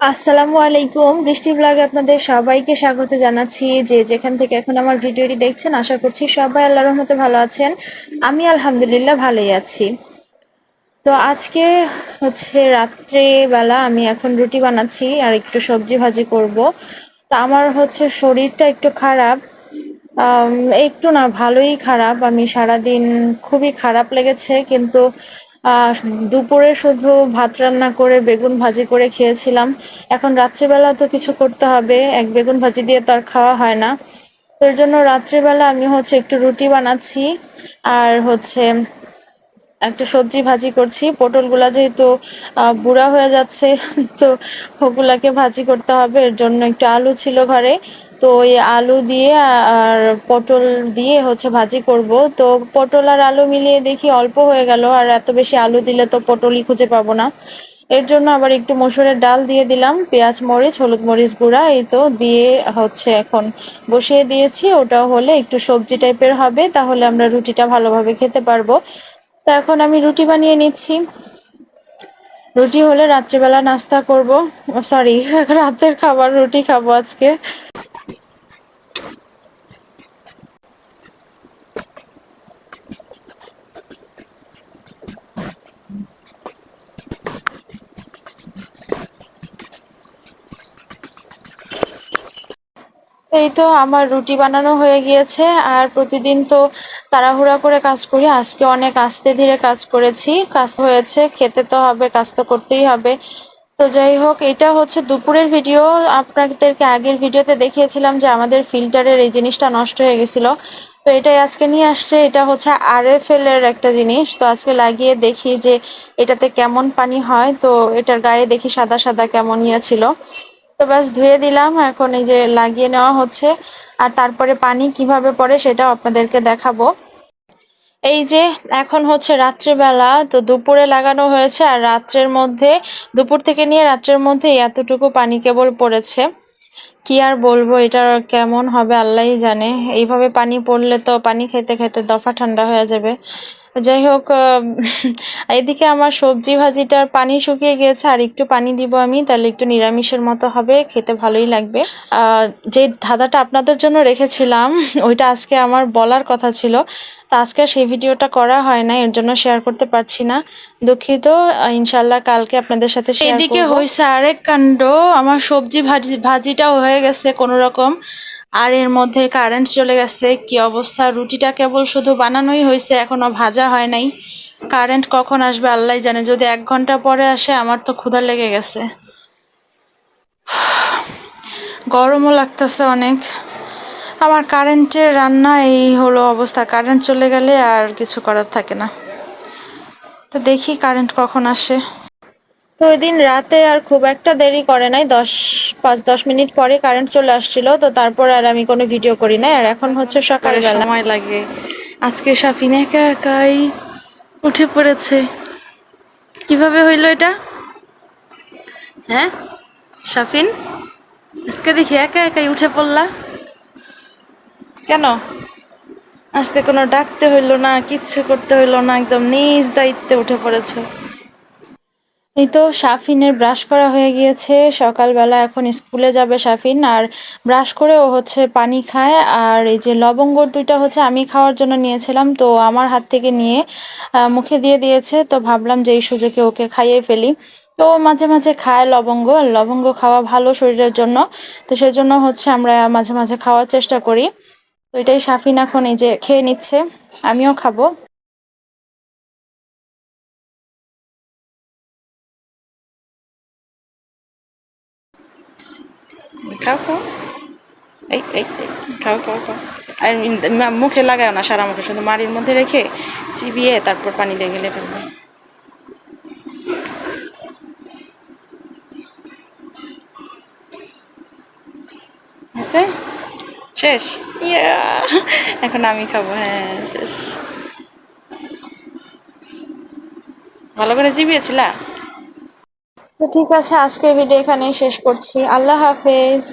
আসসালামু আলাইকুম, বৃষ্টি ব্লগে আপনাদের সবাইকে স্বাগত জানাচ্ছি। যে যেখান থেকে এখন আমার ভিডিওটি দেখছেন, আশা করছি সবাই আল্লাহ রহমতে ভালো আছেন। আমি আলহামদুলিল্লাহ ভালোই আছি। তো আজকে হচ্ছে রাত্রেবেলা আমি এখন রুটি বানাচ্ছি আর একটু সবজি ভাজি করব। তা আমার হচ্ছে শরীরটা একটু খারাপ। একটু না, ভালোই খারাপ। আমি সারাদিন খুবই খারাপ লেগেছে, কিন্তু দুপুরে শুধু ভাত রান্না করে, বেগুন ভাজি করে খেয়েছিলাম। এখন রাত্রিবেলা তো কিছু করতে হবে, এক বেগুন ভাজি দিয়ে তো আর খাওয়া হয় না। তো এর জন্য রাত্রিবেলা আমি হচ্ছে একটু রুটি বানাচ্ছি, আর হচ্ছে একটা সবজি ভাজি করছি। পটলগুলা যেহেতু বুড়া হয়ে যাচ্ছে, তো ওগুলাকে ভাজি করতে হবে। এর জন্য একটু আলু ছিল ঘরে। তো ওই আলু দিয়ে আর পটল দিয়ে হচ্ছে ভাজি করব। তো পটল আর আলু মিলিয়ে দেখি অল্প হয়ে গেল। আর এত বেশি আলু দিলে তো পটলই খুঁজে পাবো না। এর জন্য আবার একটু মসুরের ডাল দিয়ে দিলাম। পেঁয়াজ, মরিচ, হলুদ মরিচ গুঁড়া এই তো দিয়ে হচ্ছে এখন বসিয়ে দিয়েছি। ওটাও হলে একটু সবজি টাইপের হবে, তাহলে আমরা রুটিটা ভালোভাবে খেতে পারব। তো এখন আমি রুটি বানিয়ে নিচ্ছি। রুটি হলে রাত্রিবেলা নাস্তা করব। সরি রাতের খাবার রুটি খাব আজকে। এই তো আমার রুটি বানানো হয়ে গিয়েছে। আর প্রতিদিন তো তাড়াহুড়া করে কাজ করি। আজকে অনেক আস্তে ধীরে কাজ করেছি। কাজ হয়েছে, খেতে তো হবে, কাজ তো করতেই হবে। তো যাই হোক, এটা হচ্ছে দুপুরের ভিডিও। আপনাদেরকে আগের ভিডিওতে দেখিয়েছিলাম যে আমাদের ফিল্টারের এই জিনিসটা নষ্ট হয়ে গেছিল। তো এটাই আজকে নিয়ে আসছে। এটা হচ্ছে আরএফএল এর একটা জিনিস। তো আজকে লাগিয়ে দেখি যে এটাতে কেমন পানি হয়। তো এটার গায়ে দেখি সাদা সাদা কেমন ইয়ে ছিল। তো ব্যাস ধুয়ে দিলাম, এখন এই যে লাগিয়ে নেওয়া হচ্ছে। আর তারপরে পানি কীভাবে পড়ে সেটাও আপনাদেরকে দেখাবো। এই যে এখন হচ্ছে রাত্রেবেলা, তো দুপুরে লাগানো হয়েছে, আর রাত্রের মধ্যে, দুপুর থেকে নিয়ে রাত্রের মধ্যে এতটুকু পানি কেবল পড়েছে। কি আর বলব, এটা কেমন হবে আল্লাহই জানে। এইভাবে পানি পড়লে তো পানি খেতে খেতে দফা ঠান্ডা হয়ে যাবে। যাই হোক এদিকে আমার সবজি ভাজিটার পানি শুকিয়ে গিয়েছে আর একটু পানি দিব আমি তাহলে একটু নিরামিষের মতো হবে খেতে ভালোই লাগবে। যে ধাঁধাটা আপনাদের জন্য রেখেছিলাম ওইটা আজকে আমার বলার কথা ছিল। তা আজকে সেই ভিডিওটা করা হয় না এর জন্য শেয়ার করতে পারছি না। দুঃখিত ইনশাল্লাহ কালকে আপনাদের সাথে এদিকে হয়েছে আরেক কাণ্ড আমার সবজি ভাজি ভাজিটাও হয়ে গেছে কোনো রকম আর এর মধ্যে কারেন্ট চলে গেছে, কি অবস্থা? রুটিটা কেবল শুধু বানানোই হয়েছে, এখনও ভাজা হয় নাই। কারেন্ট কখন আসবে আল্লাহ জানে, যদি এক ঘণ্টা পরে আসে, আমার তো ক্ষুধা লেগে গেছে। গরমও লাগতেছে অনেক। আমার কারেন্টের রান্না এই হলো অবস্থা। কারেন্ট চলে গেলে আর কিছু করার থাকে না। তো দেখি কারেন্ট কখন আসে। তো ওই দিন রাতে আর খুব একটা দেরি করে নাই, দশ, পাঁচ, দশ মিনিট পরে কারেন্ট চলে আসছিল, তো তারপর আর আমি কোনো ভিডিও করি নাই, আর এখন হচ্ছে সকালবেলা। সময় লাগে। আজকে সাফিন একা একাই উঠে পড়েছে। কীভাবে হইল এটা? হ্যাঁ? সাফিন আজকে দেখি একা একাই উঠে পড়লা। কেন? আজকে কোনো ডাকতে হইল না, কিচ্ছু করতে হইল না, একদম নিজ দায়িত্বে উঠে পড়েছে। এই তো সাফিনের ব্রাশ করা হয়ে গিয়েছে। সকালবেলা এখন স্কুলে যাবে সাফিন, আর ব্রাশ করে ও হচ্ছে পানি খায়। আর এই যে লবঙ্গর দুইটা হচ্ছে আমি খাওয়ার জন্য নিয়েছিলাম, তো আমার হাত থেকে নিয়ে মুখে দিয়ে দিয়েছে। তো ভাবলাম যে এই সুযোগে ওকে খাইয়ে ফেলি। তো মাঝে মাঝে খায় লবঙ্গ লবঙ্গ খাওয়া ভালো শরীরের জন্য। তো সেজন্য হচ্ছে আমরা মাঝে মাঝে খাওয়ার চেষ্টা করি। তো এটাই সাফিন এখন এই যে খেয়ে নিচ্ছে, আমিও খাব। খাও খাও এই এই খাও খাও খাও আর মুখে লাগায় না সারা মুখে শুধু মাড়ির মধ্যে রেখে চিবিয়ে তারপর পানি দিয়ে গেলে ফেলবে হয়েছে শেষ ইয়া এখন আমি খাব হ্যাঁ শেষ ভালো করে চিবিয়েছিলা তো ঠিক আছে আজকের ভিডিও এখানেই শেষ করছি। আল্লাহ হাফেজ।